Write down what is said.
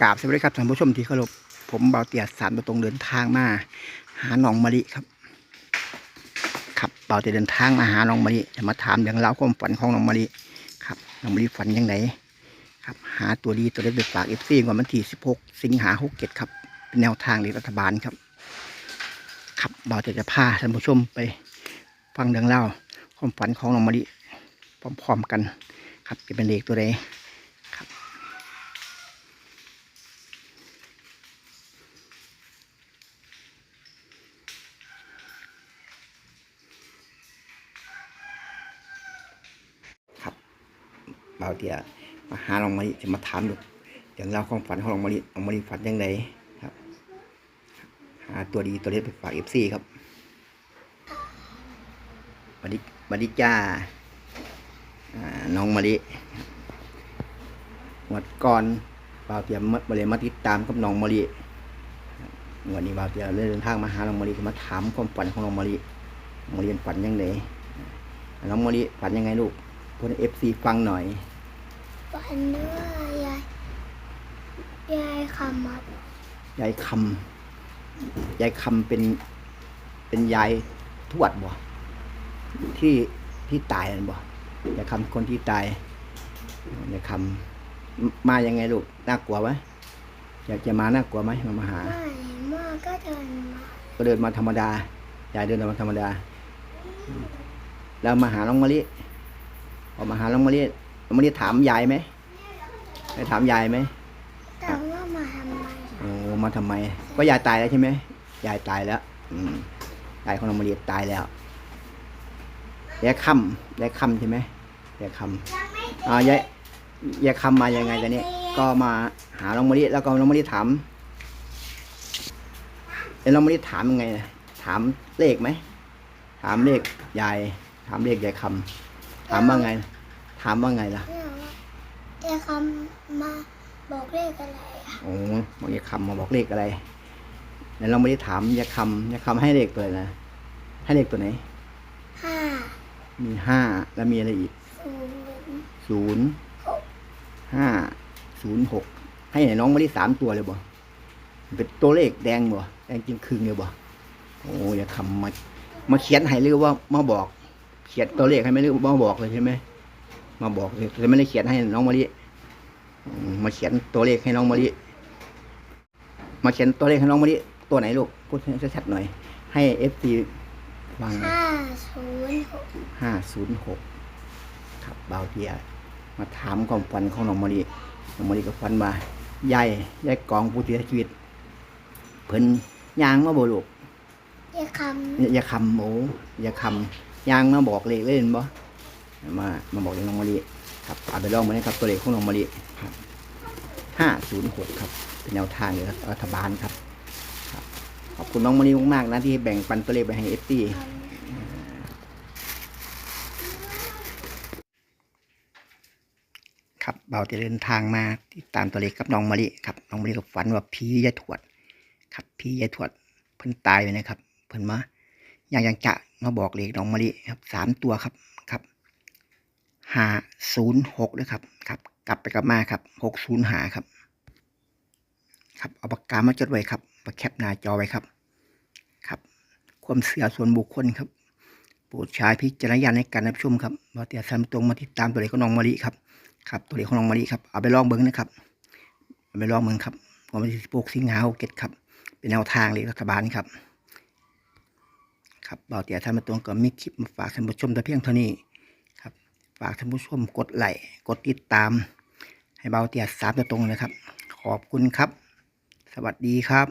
กราบสวัสดีครับท่านผู้ชมที่เคารพผมเบาเตียสามประตรงเดินทางมา หาหนองมะลิครับ ครับเบาเตียเดินทางมาหาหนองมะลิจะมาถามเรื่องราวความฝันของหนองมะลิครับหนองมะลิฝันยังไงครับ หาตัวดีตัวเล็กไปฝากเอฟซีก่อนวันที่สิบหกสิงหาหกเจ็ดครับเป็นแนวทางในรัฐบาลครับ ครับเบาเตียจะพาท่านผู้ชมไป ฟังเรื่องเล่าวความฝันของหนองมะลิพร้อมๆกัน ครับจะเป็นเลขตัวใด บ่าวเตียมาหาน้องมะลิจะมาถามดูอย่างเราวความฝันของน้องมะลิน้องมะลิฝันยังไงครับ หาตัวดีตัวเล็กไปฝากเอฟซีครับมะลิมะลิจ้าน้องมะลิงวดก่อนบ่าวเตียมาเลยมาติดตามกับน้องมะลิวันนี้บ่าวเตียเลยเดินทางมาหาน้องมะลิมาถามความฝันของน้องมะลิน้องมะลิฝันยังไงน้องมะลิฝันยังไงลูกพูดให้เอฟซีฟังหน่อย ฝันว่ายายยายขมับยายคำยายคำเป็น เป็นยายทวดบ่ที่ที่ตายนั่นบ่ยายคำคนที่ตายยายคำมมายังไงลูกน่ากลัวไหมอยากจะมาน่ากลัวไหมมามาหา ไม่มากก็เดินมาก็เดินมาธรรมดายายเดินมาธรรมดา แล้วมาหาน้องมะลิพอมาหาน้องมะลิ น้องมะลิถามยายไหมได้ถามยายไหมแต่ว่ามาทำไมโอ้มาทำไม ก็ยายตายแล้วใช่ไหมยายตายแล้ว อืมยายของน้องมาเรียตายแล้วยายคำยายคำใช่ไหมยายคำอ่ายายยายคำมายังไงกันเนี่ยก็มาหาน้องมะลิแล้วก็น้องมะลิถามแล้วน้องมะลิถามยังไงนะถามเลขไหมถามเลขยาย ถามเลขยายคำถามว่าไง ถามว่าไงล่ะเนี่ยว่ายายคำมาบอกเลขอะไรอะโอ้บอกยายคำมาบอกเลขอะไรแล้วเราไม่ได้ถามยายคำยายคำให้เลขตัวไหนนะให้เลขตัวไหน ห้ามีห้าแล้วมีอะไรอีกศูนย์ศูนย์ห้าศูนย์หกให้ไหนน้องไม่ได้สามตัวเลยบ่เป็นตัวเลขแดงบ่แดงจริงคืนเลยบ่โอ้ยายคำมามาเขียนให้หรือว่ามาบอก เขียนตัวเลขให้ไหมหรือมาบอกเลยใช่ไหม มาบอกเลยแต่ไม่ได้เขียนให้น้องมะลิอืมมาเขียนตัวเลขให้น้องมะลิมาเขียนตัวเลขให้น้องมะลิตัวไหนลูกพูดให้ชัดๆหน่อย ให้เอฟซีฟังห้าศูนย์หกห้าศูนย์หกครับเบาเทียมาถามความฝันของน้องมะลิน้องมะลิก็ฝันว่ายายยายกองผู้เสียชีวิต เพิ่นยางมาบ่ลูกยายคอย่าอย่าคำโอ้อย่าคำยางมาบอกเลขเล่นบ่ มามาบอกเลขน้องมะลิครับเอาไปลองมาเลยครับตัวเลขของน้องมะลิครับห้าศูนย์หกครับ เป็นแนวทางเลยรัฐบาลครับครับ ขอบคุณน้องมะลิมากๆนะที่แบ่งปันตัวเลขไปให้เอฟซีครับเบาจะเดินทางมาติดตามตัวเลขกับน้องมะลิครับน้องมะลิกับฝันว่าผียายถวด ครับผียายถวดเพิ่นตายไปนะครับ เพิ่นมาอย่างยังจะมาบอกเลขน้องมะลิครับสามตัวครับครับ หาศูนย์หกนะครับครับ กลับไปกลับมาครับหกศูนย์หาครับ ครับเอาปากกามาจดไว้ครับมาแคปหน้าจอไว้ครับ ครับ ความเสื่อส่วนบุคคลครับโปรดใช้พิจารณญาณในการรับชมครับเราเตียสันตรงมาติดตามตัวเลขของน้องมะลิครับครับตัวเลขของน้องมะลิครับเอาไปลองเบิ้งนะครับเอาไปลองเบิ้งครับวันที่สิบหกสิงหาหกเจ็ดครับเป็นแนวทางเลยรัฐบาลครับครับเบาเตียท่านมาตรงก็มีคลิปมาฝากท่านผู้ชมแต่เพียงเท่านี้ ฝากท่านผู้ชมกดไลค์กดติดตาม ให้เบาเตียสามตัวตรงนะครับ ขอบคุณครับ สวัสดีครับ